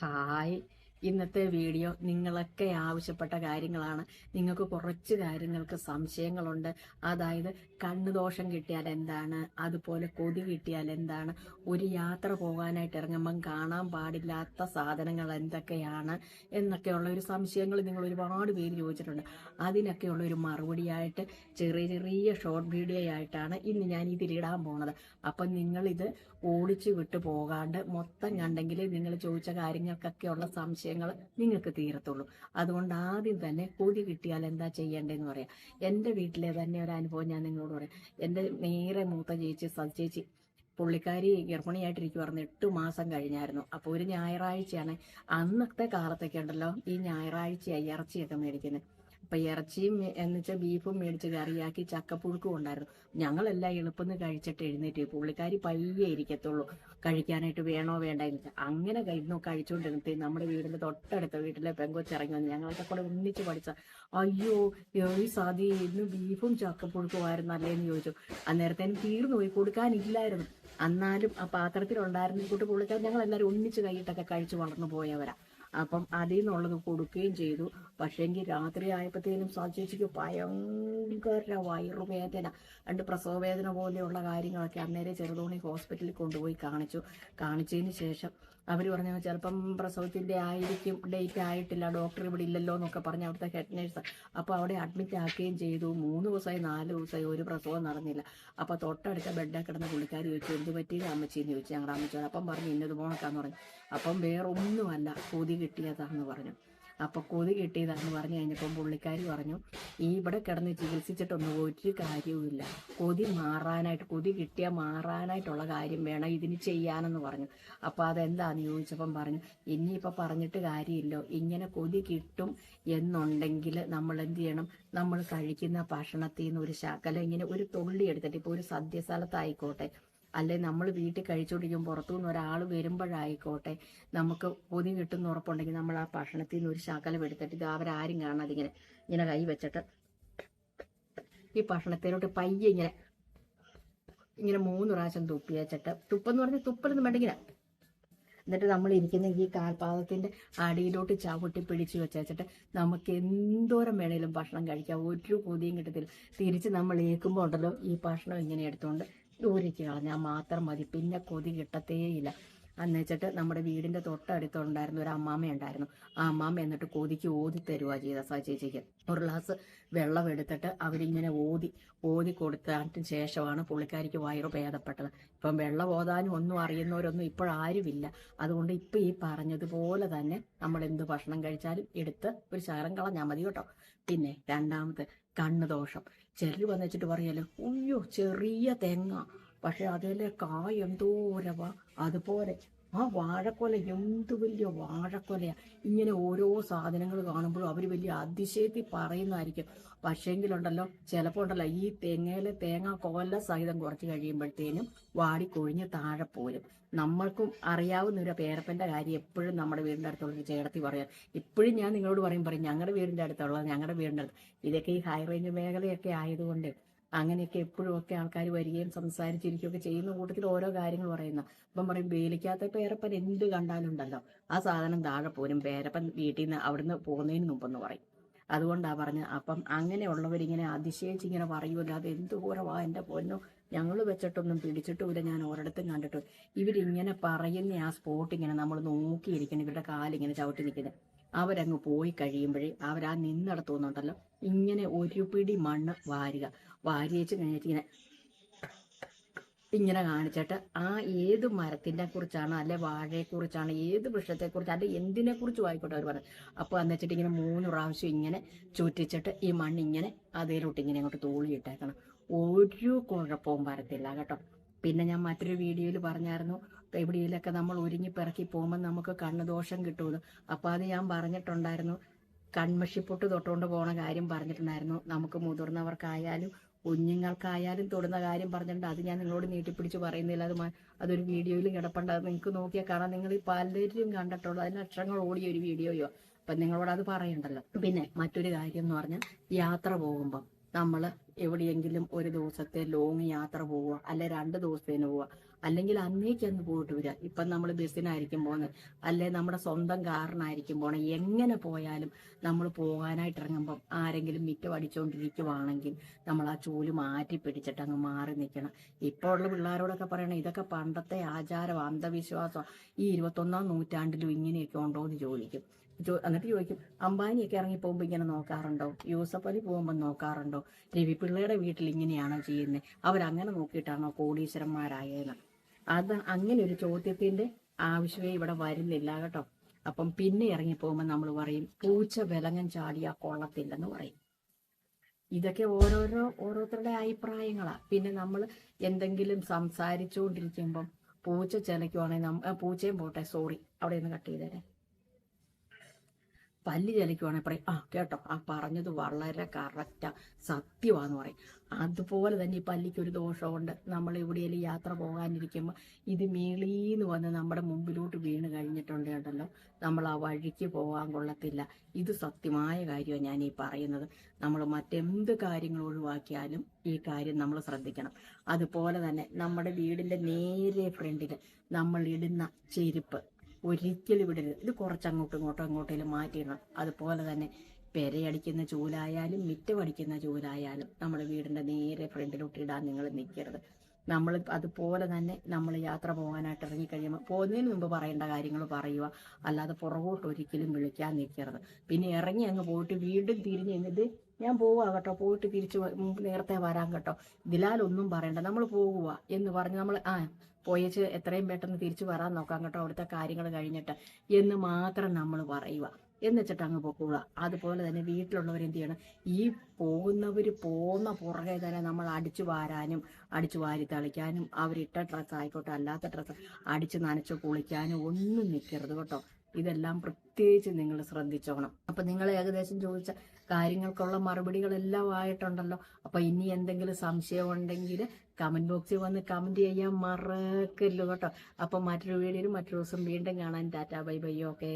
Hi. ഇന്നത്തെ video നിങ്ങളൊക്കെ ആവശ്യപ്പെട്ട കാര്യങ്ങളാണ്. നിങ്ങൾക്ക് കുറച്ച് കാര്യങ്ങൾക്ക് സംശയങ്ങളുണ്ട്. അതായത് കണ്ണു ദോഷം കിട്ടിയാൽ എന്താണ്? അതുപോലെ കൊതി കിട്ടിയാൽ എന്താണ്? ഒരു യാത്ര പോകാനായിട്ട് ഇറങ്ങുമ്പം കാണാൻ പാടില്ലാത്ത സാധനങ്ങൾ എന്തൊക്കെയാണ്? എന്നൊക്കെയുള്ള ഒരു സംശയങ്ങൾ നിങ്ങൾ ഒരുപാട് പേര് ചോദിച്ചിട്ടുണ്ട്. അതിനൊക്കെയുള്ള ഒരു മറുപടിയായിട്ട് ചെറിയ ചെറിയ ഷോർട്ട് വീഡിയോ ആയിട്ടാണ് ഇന്ന് ഞാൻ ഇതിലിടാൻ പോണത്. അപ്പം നിങ്ങളിത് ഓടിച്ചു വിട്ടു പോകാണ്ട് മൊത്തം കണ്ടെങ്കിൽ നിങ്ങൾ ചോദിച്ച കാര്യങ്ങൾക്കൊക്കെയുള്ള സംശയങ്ങൾ നിങ്ങൾക്ക് തീരത്തുള്ളൂ. അതുകൊണ്ട് ആദ്യം തന്നെ കൊതി കിട്ടിയാൽ എന്താ ചെയ്യേണ്ടതെന്ന് പറയാം. എന്റെ വീട്ടിലെ തന്നെ ഒരു അനുഭവം ഞാൻ നിങ്ങളോട് പറയാം. എന്റെ നേരെ മൂത്ത ചേച്ചി സതി ചേച്ചി പുള്ളിക്കാരി ഗർഭിണിയായിട്ടിരിക്കുവായിരുന്നു. എട്ട് മാസം കഴിഞ്ഞായിരുന്നു. അപ്പോൾ ഒരു ഞായറാഴ്ചയാണ്. അന്നത്തെ കാലത്തൊക്കെ ഉണ്ടല്ലോ ഈ ഞായറാഴ്ചയായി ഇറച്ചിയൊക്കെ മേടിക്കുന്നത് അപ്പൊ ഇറച്ചിയും എന്ന് ബീഫും മേടിച്ച് കറിയാക്കി ചക്കപ്പുഴുക്കും ഉണ്ടായിരുന്നു. ഞങ്ങളെല്ലാം എളുപ്പം കഴിച്ചിട്ട് എഴുന്നേറ്റ്. പുള്ളിക്കാരി പയ്യെ ഇരിക്കത്തുള്ളൂ. കഴിക്കാനായിട്ട് വേണോ വേണ്ട എന്ന് വെച്ചാൽ അങ്ങനെ കഴിഞ്ഞു കഴിച്ചുകൊണ്ടിരുന്നിട്ട് നമ്മുടെ വീടിന്റെ തൊട്ടടുത്ത വീട്ടിലെ പെങ്കൊച്ചിറങ്ങി വന്നു ഞങ്ങളൊക്കെ കൂടെ ഒന്നിച്ച് പഠിച്ച അയ്യോ ഈ സാധി ഇന്ന് ബീഫും ചക്കപ്പുഴുക്കുമായിരുന്നു അല്ലേ? എന്ന് ചോദിച്ചു. അന്നേരത്തേനും തീർന്നു പോയി. കൊടുക്കാനില്ലായിരുന്നു. എന്നാലും ആ പാത്രത്തിലുണ്ടായിരുന്ന കൂട്ട് പുള്ളിക്കാർ ഞങ്ങൾ എല്ലാവരും ഒന്നിച്ച് കൈയിട്ടൊക്കെ കഴിച്ച് വളർന്നു പോയവരാ. അപ്പം അതിൽ നിന്നുള്ളത് കൊടുക്കുകയും ചെയ്തു. പക്ഷേങ്കിൽ രാത്രി ആയപ്പോഴത്തേനും സാചേച്ചിക്ക് ഭയങ്കര വയറുവേദന. രണ്ട് പ്രസവവേദന പോലെയുള്ള കാര്യങ്ങളൊക്കെ അന്നേരം ചെറുതോണി ഹോസ്പിറ്റലിൽ കൊണ്ടുപോയി കാണിച്ചു. കാണിച്ചതിന് ശേഷം അവർ പറഞ്ഞു ചിലപ്പം പ്രസവത്തിന്റെ ആയിരിക്കും ഡേറ്റ് ആയിട്ടില്ല ഡോക്ടർ ഇവിടെ ഇല്ലല്ലോ എന്നൊക്കെ പറഞ്ഞ് അവിടുത്തെ ഹെഡ് നേഴ്സ് അപ്പോൾ അവിടെ അഡ്മിറ്റ് ആക്കുകയും ചെയ്തു. മൂന്ന് ദിവസമായി നാല് ദിവസമായി ഒരു പ്രസവം നടന്നില്ല. അപ്പോൾ തൊട്ടടുത്ത ബെഡിൽ കിടന്ന പുള്ളിക്കാരി ചോദിച്ചു എന്ത് പറ്റിയത്? അമ്മച്ചിന്ന് ചോദിച്ചു. ഞങ്ങളുടെ അമ്മച്ചോട് അപ്പം പറഞ്ഞു ഇന്നത് പോണക്കാന്ന് പറഞ്ഞു. അപ്പം വേറൊന്നുമല്ല കൊതി കിട്ടിയതാണെന്ന് പറഞ്ഞു. അപ്പോൾ കൊതി കിട്ടിയതാണെന്ന് പറഞ്ഞു കഴിഞ്ഞപ്പോൾ പുള്ളിക്കാരി പറഞ്ഞു ഈ ഇവിടെ കിടന്ന് ചികിത്സിച്ചിട്ടൊന്നും ഒരു കാര്യവുമില്ല. കൊതി മാറാനായിട്ട് കൊതി കിട്ടിയാൽ മാറാനായിട്ടുള്ള കാര്യം വേണം ഇതിന് ചെയ്യാനെന്ന് പറഞ്ഞു. അപ്പോൾ അതെന്താന്ന് ചോദിച്ചപ്പം പറഞ്ഞു ഇനിയിപ്പോൾ പറഞ്ഞിട്ട് കാര്യമില്ലോ. ഇങ്ങനെ കൊതി കിട്ടും എന്നുണ്ടെങ്കിൽ നമ്മൾ എന്ത് ചെയ്യണം? നമ്മൾ കഴിക്കുന്ന ഭക്ഷണത്തിൽ നിന്ന് ഒരു ശകലം ഇങ്ങനെ ഒരു തുള്ളി എടുത്തിട്ട് ഇപ്പോൾ ഒരു സദ്യ സ്ഥലത്തായിക്കോട്ടെ അല്ലെ നമ്മൾ വീട്ടിൽ കഴിച്ചുകൊണ്ടിരിക്കും പുറത്തുനിന്ന് ഒരാൾ വരുമ്പോഴായിക്കോട്ടെ നമുക്ക് കൊതി കിട്ടുന്ന ഉറപ്പുണ്ടെങ്കിൽ നമ്മൾ ആ ഭക്ഷണത്തിൽ നിന്ന് ഒരു ശകലം എടുത്തിട്ട് ഇത് അവരാരും കാണാതെ ഇങ്ങനെ ഇങ്ങനെ കൈ വെച്ചിട്ട് ഈ ഭക്ഷണത്തിലോട്ട് പയ്യെ ഇങ്ങനെ ഇങ്ങനെ മൂന്ന് പ്രാവശ്യം തുപ്പി വെച്ചിട്ട് തുപ്പെന്ന് പറഞ്ഞാൽ തുപ്പലൊന്നും വേണ്ടെങ്കില എന്നിട്ട് നമ്മൾ ഇരിക്കുന്ന ഈ കാൽപാദത്തിന്റെ അടിയിലോട്ട് ചവിട്ടി പിടിച്ചു വെച്ചിട്ട് നമുക്ക് എന്തോരം വേണേലും ഭക്ഷണം കഴിക്കാം. ഒരു കൊതിയും കിട്ടത്തില്ല. തിരിച്ച് നമ്മൾ ഏൽക്കുമ്പോൾ ഉണ്ടല്ലോ ഈ ഭക്ഷണം ഇങ്ങനെ എടുത്തുകൊണ്ട് ദൂരേക്ക് കളഞ്ഞാൽ മാത്രം മതി. പിന്നെ കൊതി കിട്ടത്തേയില്ല. അന്ന് വെച്ചിട്ട് നമ്മുടെ വീടിന്റെ തൊട്ടടുത്തുണ്ടായിരുന്ന ഒരു അമ്മാമ്മ ഉണ്ടായിരുന്നു. ആ അമ്മാമ്മ എന്നിട്ട് കൊതിക്ക് ഓതി തരുവാ ചെയ്ത സാ ചേച്ചിക്ക്. ഒരു ഗ്ലാസ് വെള്ളം എടുത്തിട്ട് അവരിങ്ങനെ ഓതി ഓതി കൊടുത്തതിന് ശേഷമാണ് പുള്ളിക്കാരിക്ക് വയറ് ഭേദപ്പെട്ടത്. ഇപ്പം വെള്ളം ഓതാനും ഒന്നും അറിയുന്നവരൊന്നും ഇപ്പോഴാരുമില്ല. അതുകൊണ്ട് ഇപ്പം ഈ പറഞ്ഞതുപോലെ തന്നെ നമ്മൾ എന്ത് ഭക്ഷണം കഴിച്ചാലും എടുത്ത് ഒരു ശകലം കളഞ്ഞാൽ മതി കേട്ടോ. പിന്നെ രണ്ടാമത്തെ കണ്ണ് ദോഷം വന്നിച്ചിട്ട് പറയല്ലോ? ഉയ്യോ ചെറിയ തേങ്ങ. പക്ഷെ അതിലെ കായ എന്തോരവാ. അതുപോലെ ആ വാഴക്കൊല എന്ത് വലിയ വാഴക്കൊലയാ. ഇങ്ങനെ ഓരോ സാധനങ്ങൾ കാണുമ്പോഴും അവർ വലിയ അതിശയത്തിൽ പറയുന്നതായിരിക്കും. പക്ഷേങ്കിലുണ്ടല്ലോ ചിലപ്പോൾ ഉണ്ടല്ലോ ഈ തെങ്ങയിലെ തേങ്ങ കൊല്ല സഹിതം കുറച്ച് കഴിയുമ്പോഴത്തേനും വാടിക്കൊഴിഞ്ഞ് താഴെ പോരും. നമ്മൾക്കും അറിയാവുന്ന ഒരു പേരപ്പന്റെ കാര്യം എപ്പോഴും നമ്മുടെ വീടിന്റെ അടുത്തുള്ള ചേർത്തി പറയാം. ഇപ്പോഴും ഞാൻ നിങ്ങളോട് പറയും പറയും ഞങ്ങളുടെ വീടിന്റെ അടുത്തുള്ളത് ഞങ്ങളുടെ വീടിന്റെ അടുത്ത്. ഇതൊക്കെ ഈ ഹൈ റേഞ്ച് മേഖലയൊക്കെ ആയതുകൊണ്ട് അങ്ങനെയൊക്കെ എപ്പോഴും ഒക്കെ ആൾക്കാർ വരികയും സംസാരിച്ചിരിക്കുകയൊക്കെ ചെയ്യുന്ന കൂട്ടത്തിൽ ഓരോ കാര്യങ്ങൾ പറയുന്ന. അപ്പം പറയും വേലിക്കാത്ത പേരപ്പൻ എന്ത് കണ്ടാലും ഉണ്ടല്ലോ. ആ സാധനം താഴെ പോരും പേരപ്പൻ വീട്ടിൽ നിന്ന് അവിടുന്ന് പോകുന്നതിന് മുമ്പെന്ന് പറയും. അതുകൊണ്ടാ പറഞ്ഞത് അപ്പം അങ്ങനെയുള്ളവരിങ്ങനെ അതിശയിച്ച് ഇങ്ങനെ പറയുമല്ലോ അത് എന്തുപോലവാ എന്റെ പൊന്നു. ഞങ്ങൾ വെച്ചിട്ടൊന്നും പിടിച്ചിട്ടുമില്ല. ഞാൻ ഒരിടത്തും കണ്ടിട്ട് ഇവരിങ്ങനെ പറയുന്ന ആ സ്പോട്ട് ഇങ്ങനെ നമ്മൾ നോക്കിയിരിക്കണം. ഇവരുടെ കാലിങ്ങനെ ചവിട്ടി നിൽക്കുന്നത് അവരങ്ങ് പോയി കഴിയുമ്പോഴേ അവരാ നിന്നിടത്തുനിന്നുണ്ടല്ലോ. ഇങ്ങനെ ഒരു പിടി മണ്ണ് വാരുക. വാരി വെച്ച് കഴിഞ്ഞിട്ട് ഇങ്ങനെ ഇങ്ങനെ കാണിച്ചിട്ട് ആ ഏത് മരത്തിനെ കുറിച്ചാണ് അല്ലെ വാഴയെക്കുറിച്ചാണ് ഏത് വൃക്ഷത്തെക്കുറിച്ച് അല്ലെ എന്തിനെ കുറിച്ചും ആയിക്കോട്ടെ അവർ പറഞ്ഞു അപ്പോൾ എന്ന് വെച്ചിട്ട് ഇങ്ങനെ മൂന്ന് പ്രാവശ്യം ഇങ്ങനെ ചുറ്റിച്ചിട്ട് ഈ മണ്ണ് ഇങ്ങനെ അതേലോട്ട് ഇങ്ങനെ അങ്ങോട്ട് തൂളിയിട്ടേക്കണം. ഒരു കുഴപ്പവും വരത്തില്ല കേട്ടോ. പിന്നെ ഞാൻ മറ്റൊരു വീഡിയോയിൽ പറഞ്ഞായിരുന്നു എവിടെയെങ്കിലൊക്കെ നമ്മൾ ഒരുങ്ങി പിറക്കി പോകുമ്പോൾ നമുക്ക് കണ്ണുദോഷം കിട്ടുമെന്ന്. അപ്പോൾ അത് ഞാൻ പറഞ്ഞിട്ടുണ്ടായിരുന്നു കൺമഷിപ്പൊട്ട് തൊട്ടുകൊണ്ട് പോണ കാര്യം പറഞ്ഞിട്ടുണ്ടായിരുന്നു. നമുക്ക് മുതിർന്നവർക്കായാലും കുഞ്ഞുങ്ങൾക്കായാലും തൊടുന്ന കാര്യം പറഞ്ഞിട്ടുണ്ട്. അത് ഞാൻ നിങ്ങളോട് നീട്ടിപ്പിടിച്ച് പറയുന്നില്ല. അത് അതൊരു വീഡിയോയിൽ കിടപ്പുണ്ട്. അത് നിങ്ങൾക്ക് നോക്കിയാൽ കാണാം. നിങ്ങൾ പലരും കണ്ടിട്ടുള്ളൂ. അതിന് ലക്ഷങ്ങൾ ഓടിയ ഒരു വീഡിയോയോ. അപ്പം നിങ്ങളോട് അത് പറയണ്ടല്ലോ. പിന്നെ മറ്റൊരു കാര്യം എന്ന് പറഞ്ഞാൽ യാത്ര പോകുമ്പം നമ്മൾ എവിടെയെങ്കിലും ഒരു ദിവസത്തെ ലോങ് യാത്ര പോവുക. അല്ലെ രണ്ട് ദിവസത്തേന് പോവുക. അല്ലെങ്കിൽ അന്നേക്ക് അങ്ങ് പോയിട്ട് വരിക ഇപ്പം നമ്മൾ ബസ്സിനായിരിക്കും പോകുന്നത് അല്ലെ നമ്മുടെ സ്വന്തം കാറിനായിരിക്കും പോകണം എങ്ങനെ പോയാലും നമ്മൾ പോകാനായിട്ട് ഇറങ്ങുമ്പം ആരെങ്കിലും മിറ്റം അടിച്ചുകൊണ്ടിരിക്കുവാണെങ്കിൽ നമ്മൾ ആ ചൂൽ മാറ്റി പിടിച്ചിട്ട് അങ്ങ് മാറി നിൽക്കണം ഇപ്പോൾ ഉള്ള പിള്ളേരോടൊക്കെ പറയണം ഇതൊക്കെ പണ്ടത്തെ ആചാരം അന്ധവിശ്വാസം. ഈ ഇരുപത്തൊന്നാം നൂറ്റാണ്ടിലും ഇങ്ങനെയൊക്കെ ഉണ്ടോ എന്ന് ചോദിക്കും എന്നിട്ട് ചോദിക്കും അംബാനിയൊക്കെ ഇറങ്ങി പോകുമ്പോൾ ഇങ്ങനെ നോക്കാറുണ്ടോ? യൂസഫ് അലി പോകുമ്പോൾ നോക്കാറുണ്ടോ? രവി പിള്ളയുടെ വീട്ടിൽ ഇങ്ങനെയാണോ ചെയ്യുന്നത് അവരങ്ങനെ നോക്കിയിട്ടാണോ കോടീശ്വരന്മാരായത് അത് അങ്ങനെ ഒരു ചോദ്യത്തിന്റെ ആവശ്യമേ ഇവിടെ വരുന്നില്ല കേട്ടോ. അപ്പം പിന്നെ ഇറങ്ങി പോകുമ്പോൾ നമ്മൾ പറയും പൂച്ച വിലങ്ങൻ ചാടിയാ കൊള്ളത്തില്ലെന്ന് പറയും. ഇതൊക്കെ ഓരോരോ ഓരോരുത്തരുടെ അഭിപ്രായങ്ങളാ. പിന്നെ നമ്മൾ എന്തെങ്കിലും സംസാരിച്ചുകൊണ്ടിരിക്കുമ്പം പൂച്ച ചിലയ്ക്കുവാണെങ്കിൽ പൂച്ചയും പോട്ടെ സോറി അവിടെ നിന്ന് കട്ട് ചെയ്തേരെ. പല്ല് ചലിക്കുവാണെങ്കിൽ പറയും ആ കേട്ടോ ആ പറഞ്ഞത് വളരെ കറക്റ്റാ സത്യമാന്ന് പറയും. അതുപോലെ തന്നെ ഈ പല്ലിക്ക് ഒരു ദോഷമുണ്ട് നമ്മൾ എവിടെയെങ്കിലും യാത്ര പോകാനിരിക്കുമ്പോൾ ഇത് മേളീന്ന് വന്ന് നമ്മുടെ മുമ്പിലോട്ട് വീണ് കഴിഞ്ഞിട്ടുണ്ട് കേട്ടല്ലോ നമ്മൾ ആ വഴിക്ക് പോകാൻ കൊള്ളത്തില്ല. ഇത് സത്യമായ കാര്യമാണ് ഞാൻ ഈ പറയുന്നത്. നമ്മൾ മറ്റെന്ത് കാര്യങ്ങൾ ഒഴിവാക്കിയാലും ഈ കാര്യം നമ്മൾ ശ്രദ്ധിക്കണം. അതുപോലെ തന്നെ നമ്മുടെ വീടിന്റെ നേരെ ഫ്രണ്ടിൽ നമ്മൾ ഇടുന്ന ചെരുപ്പ്. ഒരിക്കലും വിടരുത്. ഇത് കുറച്ച് അങ്ങോട്ടും ഇങ്ങോട്ടും അങ്ങോട്ടേലും മാറ്റിയിടണം. അതുപോലെ തന്നെ പെരയടിക്കുന്ന ചൂലായാലും മിറ്റമടിക്കുന്ന ചൂലായാലും നമ്മുടെ വീടിന്റെ നേരെ ഫ്രണ്ടിലോട്ട് ഇടാൻ നിങ്ങൾ നിൽക്കരുത് നമ്മൾ അതുപോലെ തന്നെ നമ്മൾ യാത്ര പോകാനായിട്ട് ഇറങ്ങിക്കഴിയുമ്പോൾ പോകുന്നതിന് മുമ്പ് പറയേണ്ട കാര്യങ്ങൾ പറയുക. അല്ലാതെ പുറകോട്ട് ഒരിക്കലും വിളിക്കാൻ നിൽക്കരുത് പിന്നെ ഇറങ്ങി അങ്ങ് പോയിട്ട് വീണ്ടും തിരിഞ്ഞ് എന്നിട്ട് ഞാൻ പോവാ കേട്ടോ. പോയിട്ട് തിരിച്ചു നേരത്തെ വരാം കേട്ടോ. ഇതിലാലൊന്നും പറയണ്ട. നമ്മൾ പോകുക എന്ന് പറഞ്ഞ് നമ്മൾ ആ പോയേച്ച് എത്രയും പെട്ടെന്ന് തിരിച്ചു വരാൻ നോക്കാം കേട്ടോ. അവിടുത്തെ കാര്യങ്ങൾ കഴിഞ്ഞിട്ട് എന്ന് മാത്രം നമ്മൾ പറയുക എന്നുവെച്ചിട്ട് അങ്ങ് പൊക്കുക അതുപോലെ തന്നെ വീട്ടിലുള്ളവർ എന്ത് ചെയ്യണം? ഈ പോകുന്നവർ പോകുന്ന പുറകെ തന്നെ നമ്മൾ അടിച്ചു വാരാനും അടിച്ചു വാരി തളിക്കാനും അവരിട്ട ഡ്രസ്സ് ആയിക്കോട്ടെ അല്ലാത്ത ഡ്രസ്സ് അടിച്ച് നനച്ച് കുളിക്കാനും ഒന്നും നിൽക്കരുത് കേട്ടോ. ഇതെല്ലാം പ്രത്യേകിച്ച് നിങ്ങൾ ശ്രദ്ധിച്ചോണം. അപ്പൊ നിങ്ങൾ ഏകദേശം ചോദിച്ച കാര്യങ്ങൾക്കുള്ള മറുപടികളെല്ലാം ആയിട്ടുണ്ടല്ലോ. അപ്പൊ ഇനി എന്തെങ്കിലും സംശയം ഉണ്ടെങ്കിൽ കമന്റ് ബോക്സിൽ വന്ന് കമന്റ് ചെയ്യാൻ മറക്കല്ലോ കേട്ടോ. അപ്പൊ മറ്റൊരു വീഡിയോയിൽ മറ്റൊരു ദിവസം വീണ്ടും കാണാൻ ടാറ്റാ ബൈ ബൈ ഓക്കേ.